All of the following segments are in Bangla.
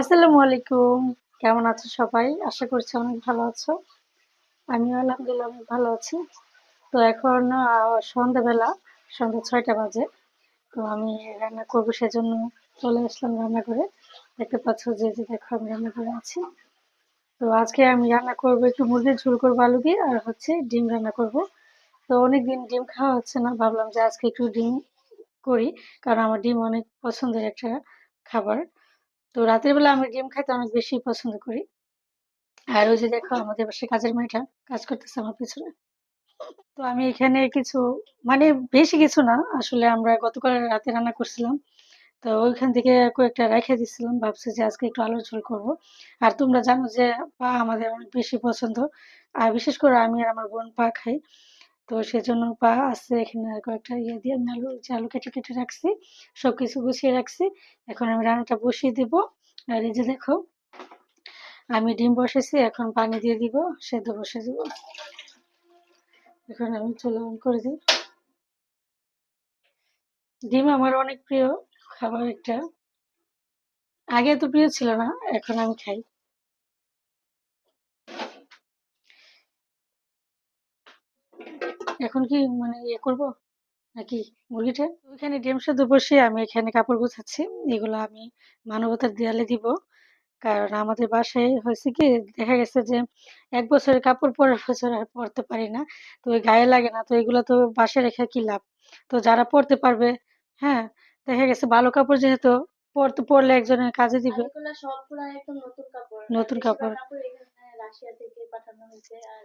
আসসালামু আলাইকুম। কেমন আছো সবাই? আশা করছি অনেক ভালো আছো। আমিও আলহামদুলিল্লাহ অনেক ভালো আছি। তো এখন সন্ধ্যাবেলা, সন্ধ্যা ছয়টা বাজে। তো আমি রান্না করব সেজন্য চলে আসলাম রান্না করে দেখতে পাচ্ছ যে যে দেখো আমি রান্না করে আছি। তো আজকে আমি রান্না করব একটু মুরগির ঝোল করব, আলু দিয়ে, আর হচ্ছে ডিম রান্না করব। তো অনেকদিন ডিম খাওয়া হচ্ছে না, ভাবলাম যে আজকে একটু ডিম করি, কারণ আমার ডিম অনেক পছন্দের একটা খাবার। তো রাতের বেলা আমি ডিম খাইতে অনেক বেশি পছন্দ করি। আর ওই যে দেখো আমাদের পাশে কাজের মেয়েটা কাজ করতেছে আমার পিছনে। তো আমি এখানে কিছু মানে বেশি কিছু না, আসলে আমরা গতকাল রাতে রান্না করছিলাম। তো ওইখান থেকে কয়েকটা রেখে দিছিলাম, ভাবছি যে আজকে একটু আলুর ঝোল করব। আর তোমরা জানো যে পা আমাদের অনেক বেশি পছন্দ। আর বিশেষ করে আমি আর আমার বোন পা খাই। তো সেজন্য পা আছে এখানে আর কয়েকটা ইয়ে দিয়ে আমি আলু, যে আলু কেটে কেটে রাখছি, সবকিছু গুছিয়ে রাখছি। এখন আমি রান্নাটা বসিয়ে দিব। আর এই যে দেখো, আমি ডিম বসেছি, এখন পানি দিয়ে দিব, সেদ্ধ বসে দিব। এখন আমি চুলা অন করে দিই। ডিম আমার অনেক প্রিয় খাবার একটা। আগে তো প্রিয় ছিল না, এখন আমি খাই। এখন কি মানে ইয়ে করব? নাকি মুরগিটা? ওইখানে ডিম সেদ্ধ বসে আমি এখানে কাপড় গোছাচ্ছি। এগুলো আমি মানবতার দেয়ালে দিব। কারণ আমাদের বাসায় হয়েছে কি দেখা গেছে যে এক বছরের কাপড় পরের বছর আর পরতে পারি না। তো ওই গায়ে লাগে না তো এগুলো তো বাসায় রেখে কি লাভ? তো যারা পরতে পারবে হ্যাঁ দেখা গেছে ভালো কাপড় যেহেতু পরতে পরলে একজনের কাজে দিবে। নতুন কাপড়। নতুন রাশিয়া থেকে পাঠানো হয়েছে আর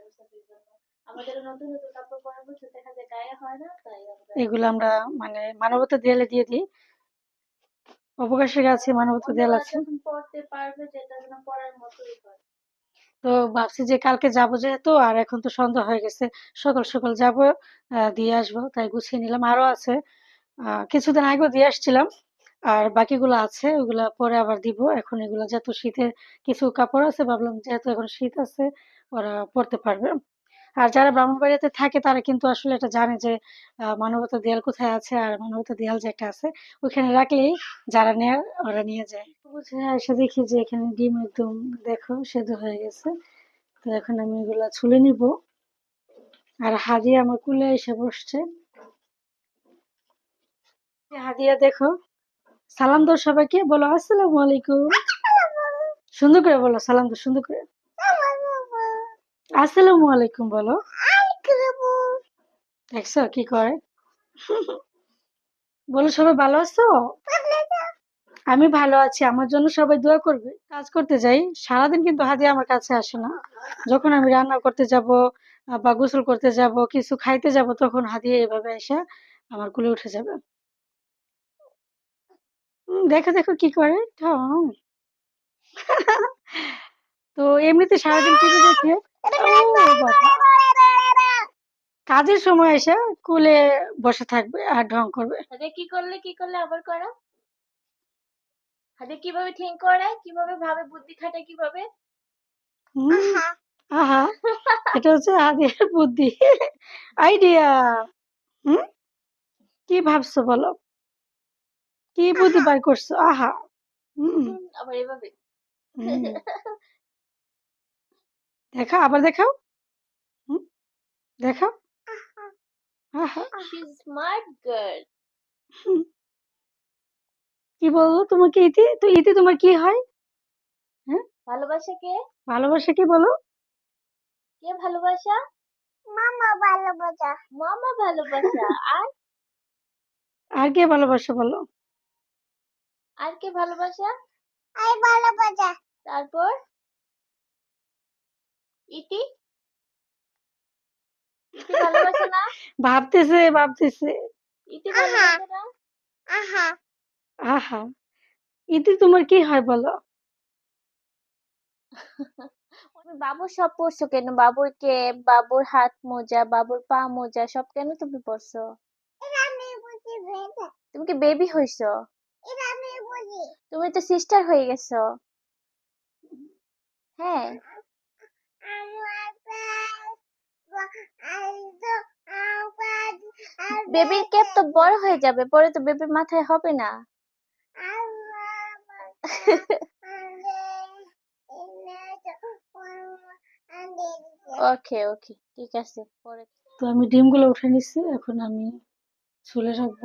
জন্য। আমাদের নতুন নতুন কাপড় পরার বছর দেখা যায় গায়ে হয় না তাই আমরা এগুলো আমরা মানে মানবতার দেয়ালে দিয়ে দিই। অবকাশের কাছে মানবতার দেয়াল আছে। পড়তে পারবে যেটা যেন পড়ার মতোই হয়। তো ভাবছি যে কালকে যাব যেহেতু আর এখন তো সন্ধ্যা হয়ে গেছে সকাল সকাল যাব দিয়ে আসব তাই গুছিয়ে নিলাম। আরও আছে আহ, কিছুদিন আগেও দিয়ে আসছিলাম। আর বাকিগুলো আছে, ওগুলা পরে আবার দিব। এখন এগুলো যেহেতু শীতের কিছু কাপড় আছে, ভাবলাম যেহেতু এখন শীত আছে, ওরা পরতে পারবে। আর যারা ব্রাহ্মণবাড়িয়াতে থাকে, তারা কিন্তু আসলে এটা জানে যে মানবতা দেয়াল কোথায় আছে আর মানবতা দেয়াল যে একটা আছে ওখানে রাখলেই যারা নেয়, ওরা নিয়ে যায়। বুঝে এসে দেখি যে এখানে ডিম একদম, দেখো, সেদ্ধ হয়ে গেছে। তো এখন আমি এগুলা ছুলে নিব। আর হাদিয়া আমার কুলে এসে বসছে। হাদিয়া দেখো। সালাম দাও সবাইকে, বলো আসসালামু আলাইকুম। সুন্দর করে বলো, সালাম দাও, সুন্দর করে। আসসালামু আলাইকুম বলো। দেখছ কি করে? বলো সবাই ভালো আছো? আমি ভালো আছি, আমার জন্য সবাই দোয়া করবে। কাজ করতে যাই, সারাদিন কিন্তু হাদিয়া আমার কাছে আসে না। যখন আমি রান্না করতে যাব বা গোসল করতে যাব, কিছু খাইতে যাব, তখন হাদিয়া এভাবে এসে আমার কোলে উঠে যাবে। দেখো দেখো কি করে? ঠং। তো এমনিতে সারাদিন টিভি দেখে কাজের সময় এসে কোলে বসে থাকবে আর ঢং করবে। কি করলে কি করলে আবার করো? হাতে কীভাবে থিঙ্ক করে কীভাবে ভাবে বুদ্ধি খাটায় কীভাবে? হুম, আহা। এটা হচ্ছে হাদিয়ার বুদ্ধি। আইডিয়া। হুম? কি ভাবছ বলো? কি বুদ্ধি বার করছ? আহা। হুম আবার এভাবে। দেখাও আবার দেখাও। দেখাও। স্মার্ট গার্ল কি বলল তোমাকে ইতি? তো ইতি তোমার কি হয়? হ্যাঁ? ভালোবাসা কে? ভালোবাসা কি বলো? কে ভালোবাসা? মামা ভালোবাসা। মামা ভালোবাসা। আর? আর কে ভালোবাসা বলো? আর কে ভালোবাসা? আই ভালোবাসা। তারপর? ইতি? ইতি ভালোবাসা না? ভাবতেছে ভাবতেছে। ইতি ভালোবাসা না? আহা ইতি তোমার কি হয় বলো? তুমি বাবুর সব পরছো কেন? বাবুর ক্যাপ বাবুর হাত মোজা বাবুর পা মোজা সব কেন তুমি পরছো তুমি কি বেবি হইছো? তুমি তো সিস্টার হয়ে গেছো। হ্যাঁ। বেবির ক্যাপ তো বড় হয়ে যাবে, পরে তো বেবির মাথায় হবে না। ওকে ওকে ঠিক আছে, পরে। তো আমি ডিমগুলো উঠে নিচ্ছি এখন আমি চুলে রাখব।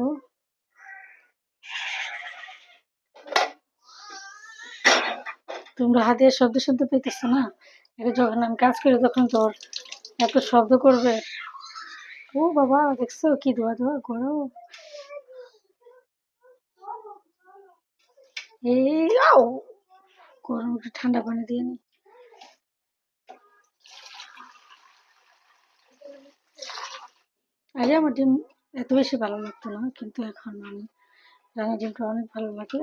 তোমরা হাতের শব্দ শুনতে পেতেছো না? এটা যখন আমি কাজ করি তখন তোর এত শব্দ করবে। ও বাবা, দেখছ কি ধোয়া ধোয়া করো? এই গরম একটু ঠান্ডা পানি দিয়ে নি। আগে আমার ডিম এত বেশি ভালো লাগতো না, কিন্তু এখন আমি রান্না ডিমটা অনেক ভালো লাগে।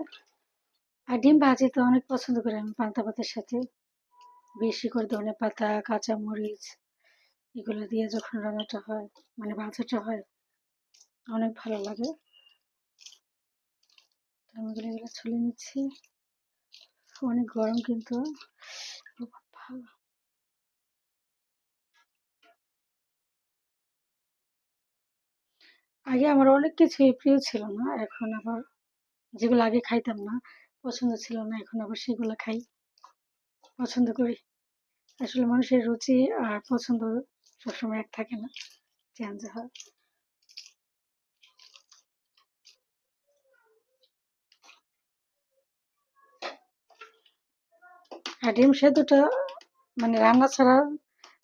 আর ডিম ভাজি তো অনেক পছন্দ করি আমি পান্তা ভাতের সাথে। বেশি করে ধনে পাতা কাঁচা মরিচ এগুলো দিয়ে যখন রান্নাটা হয় মানে ভাজাটা হয়, অনেক ভালো লাগে। আমি এগুলো ছুলে নিচ্ছি। অনেক গরম কিন্তু বাবা। আগে আমার অনেক কিছুই প্রিয় ছিল না, এখন আবার যেগুলো আগে খাইতাম না পছন্দ ছিল না, এখন আবার সেগুলো খাই। পছন্দ করি। আসলে মানুষের রুচি আর পছন্দ সবসময় এক থাকে না চেঞ্জ হয় আর ডিম সেদ্ধটা মানে রান্না ছাড়া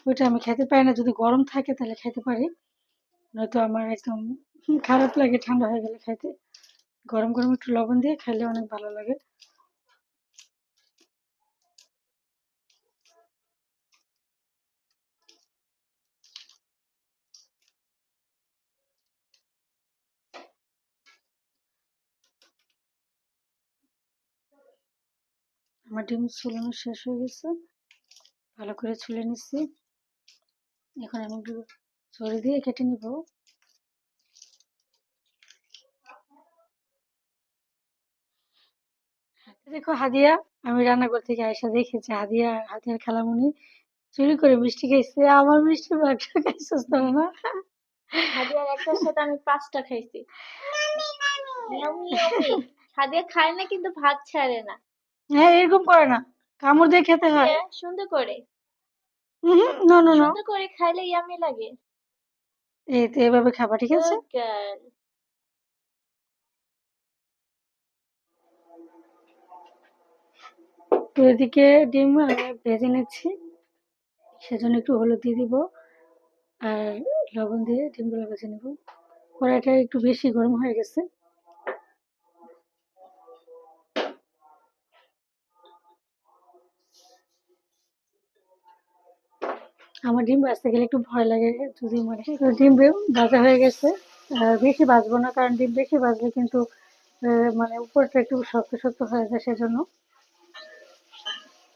ওইটা আমি খেতে পারি না। যদি গরম থাকে তাহলে খেতে পারি। নয়তো আমার একদম খারাপ লাগে, ঠান্ডা হয়ে গেলে খাইতে। গরম গরম একটু লবণ দিয়ে খাইলে অনেক ভালো লাগে। আমার ডিম ছুলানো শেষ হয়ে গেছে। ভালো করে ছুলে নিচ্ছি। এখন আমি একটু ছড়ি দিয়ে কেটে নিব। দেখো হাদিয়া আমি রান্নাঘর থেকে আয়সা দেখেছি হাদিয়া হাদিয়ার খালামুনি চুরি করে মিষ্টি খাইছে। আমার মিষ্টি বাগটা খাইছিস তোরা না হাদিয়ার একটার সাথে আমি পাঁচটা খাইছি. হাদিয়া খায় না কিন্তু ভাত ছাড়ে না। হ্যাঁ এরকম করে না। কামড় দিয়ে খেতে হয়। হ্যাঁ, সুন্দর করে। No no no. সুন্দর করে খাইলে ইয়ামি লাগে। এই তো এভাবে খাবা ঠিক আছে? এদিকে ডিম আমি ভেজে নিচ্ছি। সেজন্য একটু হলুদ দিয়ে দিব আর লবণ দিয়ে ডিমগুলো ভেজে নেব। কড়াইটা একটু বেশি গরম হয়ে গেছে। আমার ডিম ভাজতে গেলে একটু ভয় লাগে যদি মানে ডিম ভাজা হয়ে গেছে। আর বেশি ভাজবো না, কারণ ডিম বেশি ভাজলে কিন্তু মানে উপরটা একটু শক্ত শক্ত হয়ে যায় সেজন্য।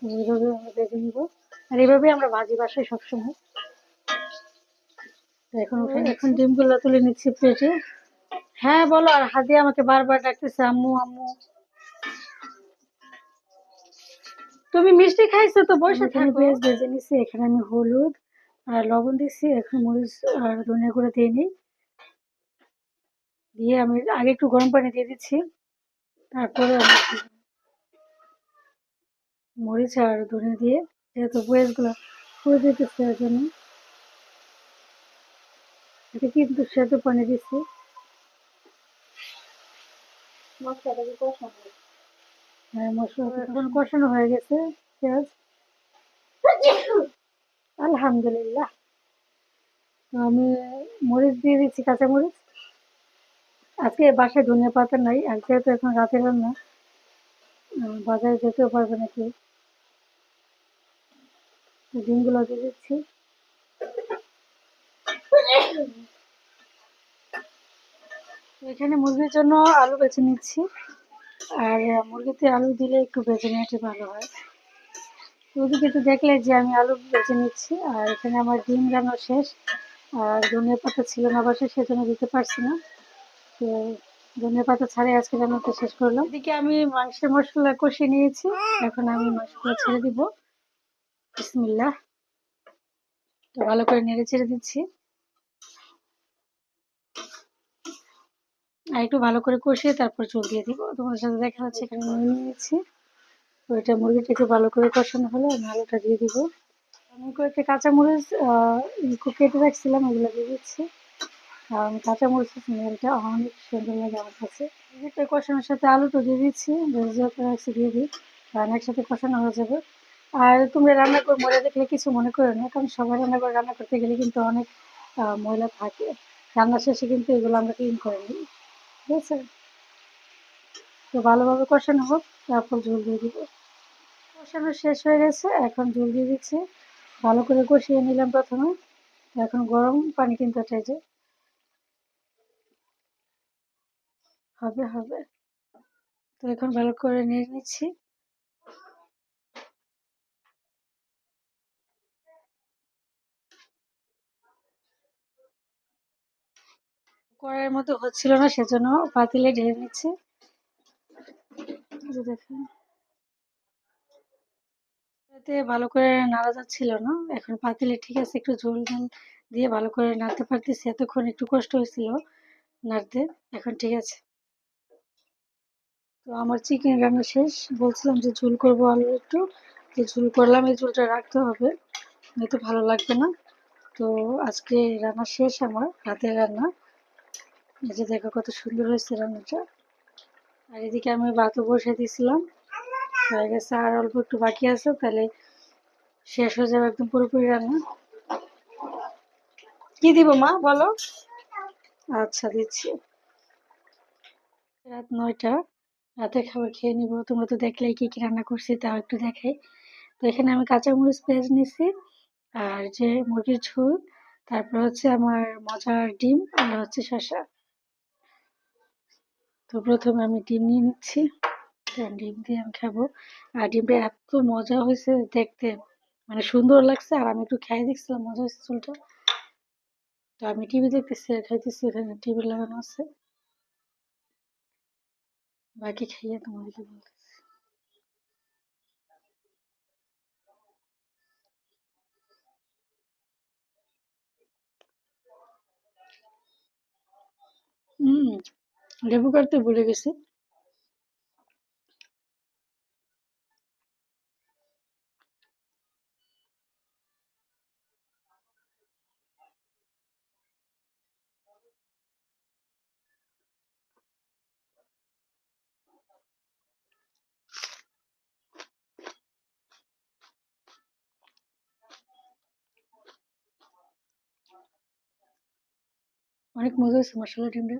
এইভাবে আমরা ভেজে নিব। আর এইভাবে আমরা ভাজি বাসাই সবসময়। এখন উঠে- এখন ডিমগুলো তুলে নিচ্ছি প্লেটে হ্যাঁ বলো আর হাদি আমাকে বারবার ডাকতেছে আম্মু আম্মু। তুমি মিষ্টি খাইছো তো বসে থাকো। পেঁয়াজ ভেজে নিছি এখানে আমি হলুদ আর লবণ দিচ্ছি এখন মরিচ আর ধনিয়া গুঁড়ো দিয়ে নিই। দিয়ে আমি আগে একটু গরম পানি দিয়ে দিচ্ছি তারপরে আমি মরিচ আর ধনিয়া দিয়ে যেহেতু পেঁয়াজগুলো পুড়ে দিতেছে এর জন্য এটা কিন্তু সেদ্ধ পানি দিচ্ছি হ্যাঁ মশলা কষানো হয়ে গেছে পেঁয়াজ। আলহামদুলিল্লাহ। আমি মরিচ দিয়ে দিচ্ছি কাঁচা মরিচ আজকে বাসায় ধনিয়া পাতা নাই আর যেহেতু এখন রাতের রান্না বাজারে যেতেও পারবে না কেউ। ডিমগুলো দিয়ে দিচ্ছি। এখানে মুরগির জন্য আলু বেছে নিচ্ছি। আর মুরগিতে আলু দিলে একটু বেছে নিতে ভালো হয়। ওদিকে তো দেখলে যে আমি আলু বেছে নিচ্ছি। আর এখানে আমার ডিম রান্না শেষ। আর ধনিয়া পাতা ছিল না বাসায় সেজন্য দিতে পারছি না। তো ধনিয়া পাতা ছাড়াই আজকে রান্নাটা শেষ করলাম। এদিকে আমি মাংসের মশলা কষিয়ে নিয়েছি। এখন আমি মাংসগুলো ছেড়ে দিব। বিসমিল্লাহ। তো ভালো করে নেড়ে ছেড়ে দিচ্ছি। আর একটু ভালো করে কষিয়ে তারপর চুল দিয়ে দিব। তোমার সাথে দেখা যাচ্ছে এখানে নিয়ে নিয়েছি। তো মুরগিটা একটু ভালো করে কষানো হলে আমি আলুটা দিয়ে দিব। আমি কয়েকটা কাঁচামরিচ আহ, কেটে রাখছিলাম ওগুলো দিয়ে দিচ্ছি। কারণ কাঁচামরিচের স্মেলটা অনেক সুন্দর লাগে আমার কাছে। ভিতরে কষানোর সাথে আলুটা দিয়ে দিচ্ছি রাখছি দিয়ে দিই, কারণ একসাথে কষানো হয়ে যাবে। আর তোমরা রান্না করে মরে দেখলে কিছু মনে করো না, কারণ সবাই রান্না করে, রান্না করতে গেলে কিন্তু অনেক ময়লা থাকে। রান্না শেষে কিন্তু এগুলো আমরা ক্লিন করে নিই। ঠিক আছে? তো ভালোভাবে কষানো হোক, তারপর ঝোল দিয়ে দিব। কষানো শেষ হয়ে গেছে, এখন ঝোল দিয়ে দিচ্ছি। ভালো করে কষিয়ে নিলাম প্রথমে। এখন গরম পানি কিন্তু এটা হবে হবে। তো এখন ভালো করে নিয়ে নিচ্ছি। কড়াইয়ের মতো হচ্ছিল না, সেজন্য পাতিলে ঢেলে নিচ্ছি। দেখুন। ভালো করে নাড়া যাচ্ছিল না। এখন পাতিলে ঠিক আছে, একটু ঝোল ঝোল দিয়ে ভালো করে নাড়তে পারতেছি। এতক্ষণ একটু কষ্ট হয়েছিল নাড়তে। এখন ঠিক আছে। তো আমার চিকেন রান্না শেষ। বলছিলাম যে ঝোল করব আলু একটু। যে ঝোল করলাম, এই ঝোলটা রাখতে হবে। নয়তো ভালো লাগবে না। তো আজকে রান্না শেষ আমার হাতের রান্না। এই যে দেখো কত সুন্দর হয়েছে রান্নাটা। আর এদিকে আমি ভাতও বসে দিয়েছিলাম। হয়ে গেছে আর অল্প একটু বাকি আছে, তাহলে শেষ হয়ে যাবে একদম পুরোপুরি রান্না। কি দিব মা, বলো? আচ্ছা দিচ্ছি। রাত নয়টা। রাতের খাবার খেয়ে নিব। তোমরা তো দেখলেই কি কি রান্না করছি, তাও একটু দেখাই। তো এখানে আমি কাঁচামরিচ পেঁয়াজ নিছি, আর যে মুরগির ঝোল, তারপর হচ্ছে আমার মজার ডিম, আর হচ্ছে শসা। তো প্রথমে আমি ডিম নিয়ে নিচ্ছি। ডিম দিয়ে আমি খাব। আর ডিমটা এত মজা হয়েছে দেখতে। মানে সুন্দর লাগছে, আর আমি একটু খাই দেখছিলাম মজা হয়েছে চুলটা তো আমি টিভি দেখতেছি খাইতেছি, এখানে টিভি লাগানো আছে। বাকি খাইয়ে তোমাদেরকে বলতেছি। হুম লেবু কাটতে ভুলে গেছি। অনেক মজা হয়েছে মশলা ডিমটা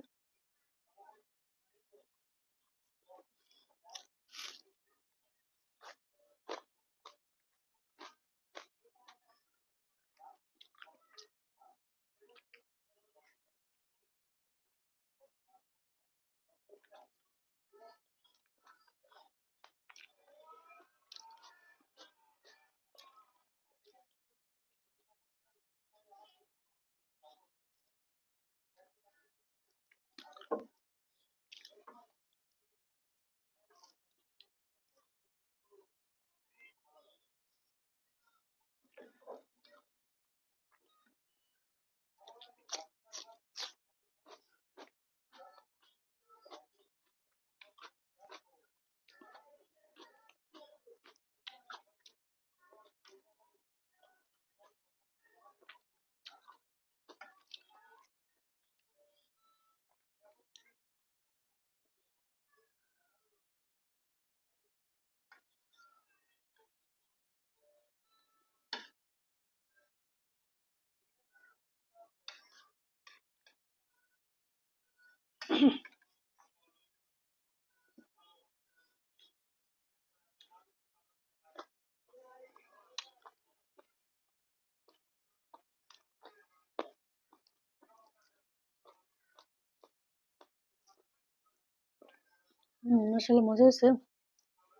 আসলে মজা হয়েছে।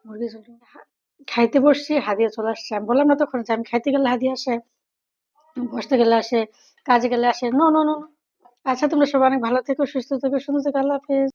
মুরগি খাইতে বসছি, হাদিয়া চলে আসছে। আমি বললাম, না, তখন আমি খাইতে গেলে হাদিয়া আসে, বসতে গেলে আসে, কাজে গেলে আসে। No no no. আচ্ছা তোমরা সবাই অনেক ভালো থেকো, সুস্থ থেকো, সুন্দর থেকো, আল্লাহ হাফেজ।